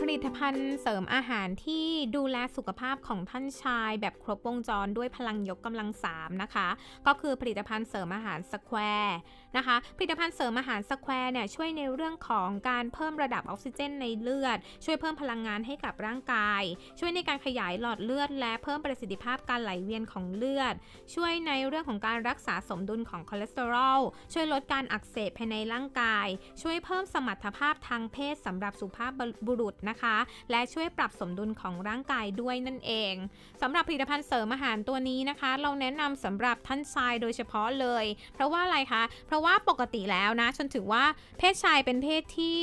ผลิตภัณฑ์เสริมอาหารที่ดูแลสุขภาพของท่านชายแบบครบวงจรด้วยพลังยกกำลังสามนะคะ ก็คือผลิตภัณฑ์เสริมอาหารสแควร์ นะคะผลิตภัณฑ์เสริมอาหารสแควร์เนี่ยช่วยในเรื่องของการเพิ่มระดับออกซิเจนในเลือด ช่วยเพิ่มพลังงานให้กับร่างกาย ช่วยในการขยายหลอดเลือด และเพิ่มประสิทธิภาพการไหลเวียนของเลือด ช่วยในเรื่องของการรักษาสมดุลของคอเลสเตอรอล ช่วยลดการอักเสบภายในร่างกาย ช่วยเพิ่มสมรรถภาพทางเพศสำหรับสุภาพบุรุษนะคะ และช่วยปรับสมดุลของร่างกายด้วยนั่นเองสำหรับผลิตภัณฑ์เสริมอาหารตัวนี้นะคะ เราแนะนำสำหรับท่านชายโดยเฉพาะเลย เพราะว่าอะไรคะ เพราะว่าปกติแล้วนะฉันถือว่าเพศชายเป็นเพศที่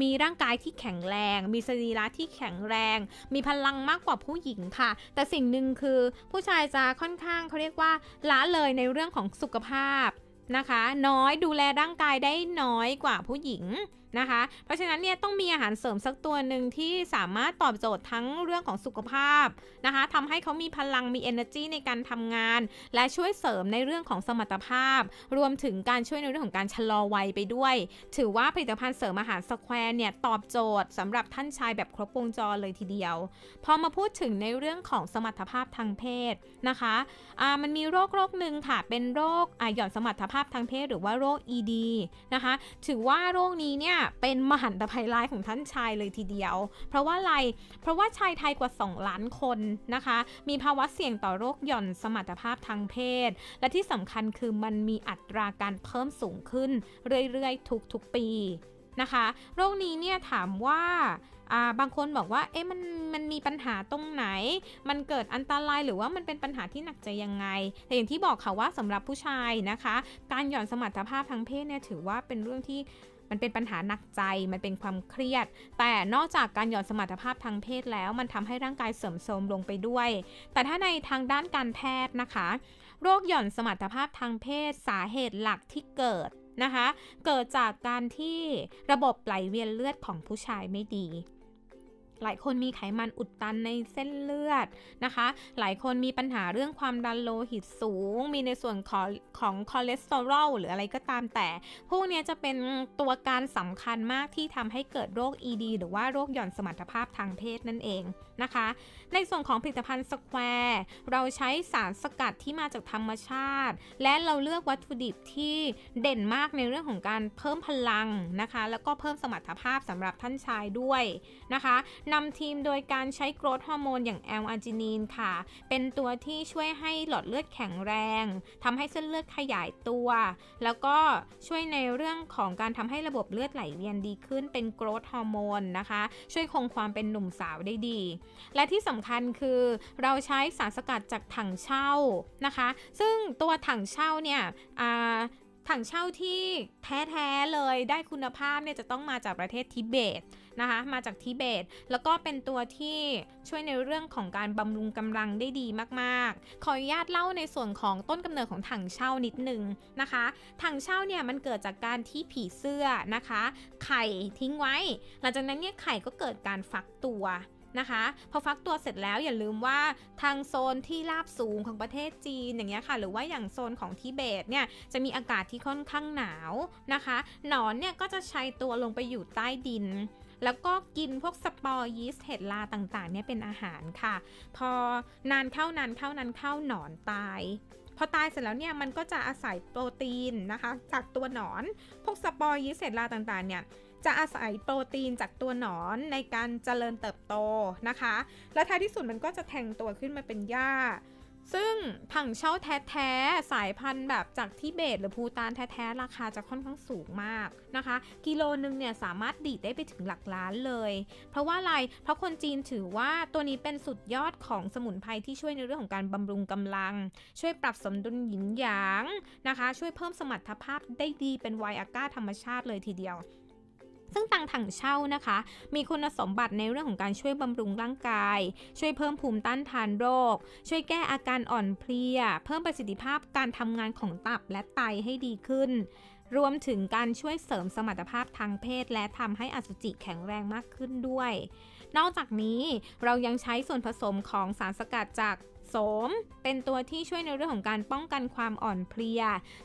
มีร่างกายที่แข็งแรง มีสรีระที่แข็งแรง มีพลังมากกว่าผู้หญิงค่ะ แต่สิ่งหนึ่งคือผู้ชายจะค่อนข้างเขาเรียกว่าละเลยในเรื่องของสุขภาพนะคะ น้อยดูแลร่างกายได้น้อยกว่าผู้หญิง นะคะ เพราะฉะนั้นเนี่ยต้องมีอาหารเสริมสักตัวหนึ่งที่สามารถตอบโจทย์ทั้งเรื่องของสุขภาพนะคะทำให้เขามีพลังมี energy ในการทำงาน และช่วยเสริมในเรื่องของสมรรถภาพ รวมถึงการช่วยในเรื่องของการชะลอวัยไปด้วย ถือว่าผลิตภัณฑ์เสริมอาหารสแควร์เนี่ยตอบโจทย์สำหรับท่านชายแบบครบวงจรเลยทีเดียว พอมาพูดถึงในเรื่องของสมรรถภาพทางเพศนะคะะมันมีโรคโรคหนึ่งค่ะเป็นโรคหย่อนสมรรถภาพทางเพศหรือว่าโรค ED นะคะ ถือว่าโรคนี้เนี่ยเป็นมหันตภัยร้ายของท่านชายเลยทีเดียว เพราะว่าอะไร เพราะว่าชายไทยกว่า 2 ล้านคนนะคะ มีภาวะเสี่ยงต่อโรคหย่อนสมรรถภาพทางเพศ และที่สำคัญคือมันมีอัตราการเพิ่มสูงขึ้นเรื่อยๆ ทุกๆ ปีนะคะ โรคนี้เนี่ยถามว่าบางคนบอกว่า เอ๊ะ มัน มันมีปัญหาตรงไหน มันเกิดอันตรายหรือว่ามันเป็นปัญหาที่หนักใจยังไง แต่อย่างที่บอกค่ะว่าสำหรับผู้ชายนะคะ การหย่อนสมรรถภาพทางเพศเนี่ยถือว่าเป็นเรื่องที่ มันเป็นปัญหาหนักใจ มันเป็นความเครียด แต่นอกจากการหย่อนสมรรถภาพทางเพศแล้ว มันทำให้ร่างกายเสื่อมโทรมลงไปด้วย แต่ถ้าในทางด้านการแพทย์นะคะ โรคหย่อนสมรรถภาพทางเพศสาเหตุหลักที่เกิดนะคะ เกิดจากการที่ระบบไหลเวียนเลือดของผู้ชายไม่ดี หลายคนมีไขมันอุดตันในเส้นเลือดนะคะ หลายคนมีปัญหาเรื่องความดันโลหิตสูง มีในส่วนของของคอเลสเตอรอลหรืออะไรก็ตามแต่ พวกนี้จะเป็นตัวการสำคัญมากที่ทำให้เกิดโรค ED หรือว่าโรคหย่อนสมรรถภาพทางเพศนั่นเองนะคะ ในส่วนของผลิตภัณฑ์สแควร์เราใช้สารสกัดที่มาจากธรรมชาติ และเราเลือกวัตถุดิบที่เด่นมากในเรื่องของการเพิ่มพลังนะคะ แล้วก็เพิ่มสมรรถภาพสำหรับท่านชายด้วยนะคะนำทีมโดยการใช้โกรทฮอร์โมนอย่างแอลอาร์จินีนค่ะ เป็นตัวที่ช่วยให้หลอดเลือดแข็งแรงทำให้เส้นเลือดขยายตัว แล้วก็ช่วยในเรื่องของการทำให้ระบบเลือดไหลเวียนดีขึ้นเป็นโกรทฮอร์โมนนะคะ ช่วยคงความเป็นหนุ่มสาวได้ดี และที่สำคัญคือเราใช้สารสกัดจากถังเช่านะคะ ซึ่งตัวถังเช่าเนี่ย ถังเช่าที่แท้ๆเลยได้คุณภาพเนี่ยจะต้องมาจากประเทศทิเบตนะคะมาจากทิเบต แล้วก็เป็นตัวที่ช่วยในเรื่องของการบำรุงกำลังได้ดีมากๆ ขออนุญาตเล่าในส่วนของต้นกำเนิดของถังเช่านิดนึงนะคะถังเช่าเนี่ยมันเกิดจากการที่ผีเสื้อนะคะ ไข่ทิ้งไว้ หลังจากนั้นเนี่ยไข่ก็เกิดการฟักตัว นะคะ พอฟักตัวเสร็จแล้วอย่าลืมว่าทางโซนที่ราบสูงของประเทศจีนอย่างเงี้ยค่ะ หรือว่าอย่างโซนของทิเบตเนี่ยจะมีอากาศที่ค่อนข้างหนาวนะคะ หนอนเนี่ยก็จะใช้ตัวลงไปอยู่ใต้ดินแล้วก็กินพวกสปอร์ยีสต์เห็ดลาต่างๆเนี่ยเป็นอาหารค่ะ พอนานเข้านานเข้านานเข้าหนอนตาย พอตายเสร็จแล้วเนี่ยมันก็จะอาศัยโปรตีนนะคะ จากตัวหนอน พวกสปอร์ยีสต์เห็ดลาต่างๆเนี่ย จะอาศัยโปรตีนจากตัวหนอนในการเจริญเติบโตนะคะ และท้ายที่สุดมันก็จะแทงตัวขึ้นมาเป็นหญ้า ซึ่งผังเช่าแท้ๆ สายพันธุ์แบบจากทิเบต หรือภูตานแท้ๆ ราคาจะค่อนข้างสูงมากนะคะ กิโลนึงเนี่ยสามารถดีดได้ไปถึงหลักล้านเลย เพราะว่าอะไร เพราะคนจีนถือว่าตัวนี้เป็นสุดยอดของสมุนไพรที่ช่วยในเรื่องของการบำรุงกำลัง ช่วยปรับสมดุลหยินหยางนะคะ ช่วยเพิ่มสมรรถภาพได้ดีเป็นไวอาก้าธรรมชาติเลยทีเดียว ซึ่งตังถังเช่านะคะ มีคุณสมบัติในเรื่องของการช่วยบำรุงร่างกาย ช่วยเพิ่มภูมิต้านทานโรค ช่วยแก้อาการอ่อนเพลีย เพิ่มประสิทธิภาพการทำงานของตับและไตให้ดีขึ้น รวมถึงการช่วยเสริมสมรรถภาพทางเพศ และทำให้อสุจิแข็งแรงมากขึ้นด้วย นอกจากนี้เรายังใช้ส่วนผสมของสารสกัดจาก สม เป็นตัวที่ช่วยในเรื่องของการป้องกันความอ่อนเพลีย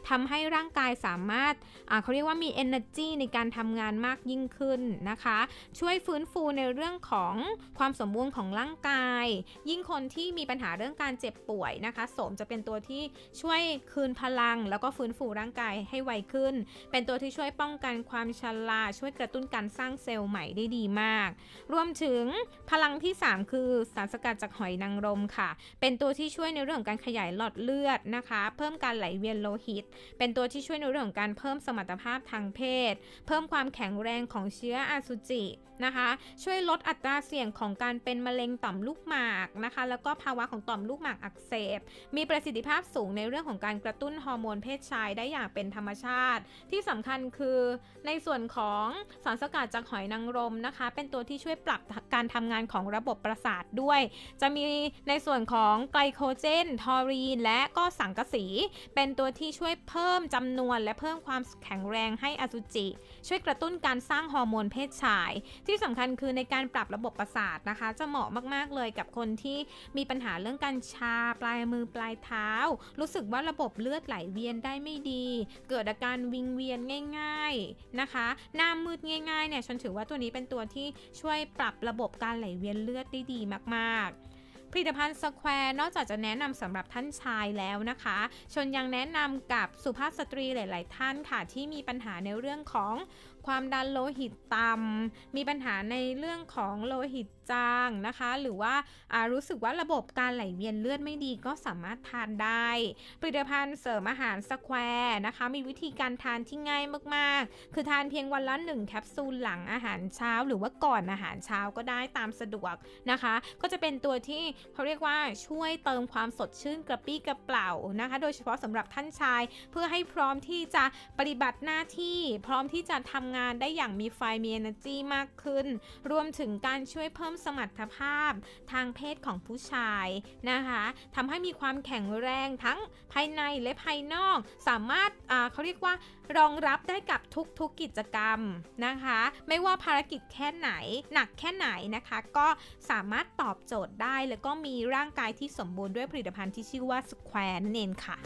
ทำให้ร่างกายสามารถเขาเรียกว่ามี energy ในการทำงานมากยิ่งขึ้นนะคะ ช่วยฟื้นฟูในเรื่องของความสมบูรณ์ของร่างกาย ยิ่งคนที่มีปัญหาเรื่องการเจ็บป่วยนะคะโสมจะเป็นตัวที่ช่วยคืนพลัง แล้วก็ฟื้นฟูร่างกายให้ไวขึ้น เป็นตัวที่ช่วยป้องกันความชราช่วยกระตุ้นการสร้างเซลล์ใหม่ได้ดีมาก รวมถึงพลังที่ 3 คือสารสกัดจากหอยนางรมค่ะ เป็นตัวที่ช่วยในเรื่องของการขยายหลอดเลือดนะคะ เพิ่มการไหลเวียนโลหิต เป็นตัวที่ช่วยในเรื่องของการเพิ่มสมรรถภาพทางเพศ เพิ่มความแข็งแรงของเชื้ออสุจินะคะ ช่วยลดอัตราเสี่ยงของการเป็นมะเร็งต่อมลูกหมากนะคะ แล้วก็ภาวะของต่อมลูกหมากอักเสบ มีประสิทธิภาพสูงในเรื่องของการกระตุ้นฮอร์โมนเพศชายได้อย่างเป็นธรรมชาติ ที่สำคัญคือในส่วนของสารสกัดจากหอยนางรมนะคะ เป็นตัวที่ช่วยปรับการทำงานของระบบประสาทด้วย จะมีในส่วนของไกลโคเจน ทอรีน และก็สังกะสี เป็นตัวที่ช่วยเพิ่มจำนวนและเพิ่มความแข็งแรงให้อสุจิ ช่วยกระตุ้นการสร้างฮอร์โมนเพศชาย ที่สำคัญคือในการปรับระบบประสาทนะคะ จะเหมาะมาก ๆ เลยกับคนที่มีปัญหาเรื่องการชาปลายมือปลายเท้า รู้สึกว่าระบบเลือดไหลเวียนได้ไม่ดี เกิดอาการวิงเวียนง่าย ๆนะคะหน้ามืดง่ายๆเนี่ยฉันถือว่าตัวนี้เป็นตัวที่ช่วยปรับระบบการไหลเวียนเลือดได้ดีมากๆ ผลิตภัณฑ์สแควร์นอกจากจะแนะนำสำหรับท่านชายแล้วนะคะ ชนยังแนะนำกับสุภาพสตรีหลาย ๆ ท่านค่ะที่มีปัญหาในเรื่องของ ความดันโลหิตต่ำมีปัญหาในเรื่องของโลหิตจางนะคะ หรือว่ารู้สึกว่าระบบการไหลเวียนเลือดไม่ดีก็สามารถทานได้ ผลิตภัณฑ์เสริมอาหารสแควร์นะคะ มีวิธีการทานที่ง่ายมากๆ คือทานเพียงวันละ1แคปซูลหลังอาหารเช้า หรือว่าก่อนอาหารเช้าก็ได้ตามสะดวกนะคะ ก็จะเป็นตัวที่เขาเรียกว่าช่วยเติมความสดชื่นกระปี้กระเป๋านะคะ โดยเฉพาะสำหรับท่านชาย เพื่อให้พร้อมที่จะปฏิบัติหน้าที่ พร้อมที่จะทำงานได้อย่างมีไฟมี energy มากขึ้น รวมถึงการช่วยเพิ่มสมรรถภาพทางเพศของผู้ชายนะคะทำให้มีความแข็งแรงทั้งภายในและภายนอก สามารถเขาเรียกว่ารองรับได้กับทุกๆกิจกรรมนะคะ ไม่ว่าภารกิจแค่ไหน หนักแค่ไหนนะคะ ก็สามารถตอบโจทย์ได้ แล้วก็มีร่างกายที่สมบูรณ์ด้วยผลิตภัณฑ์ที่ชื่อว่า Square นั่นเองค่ะ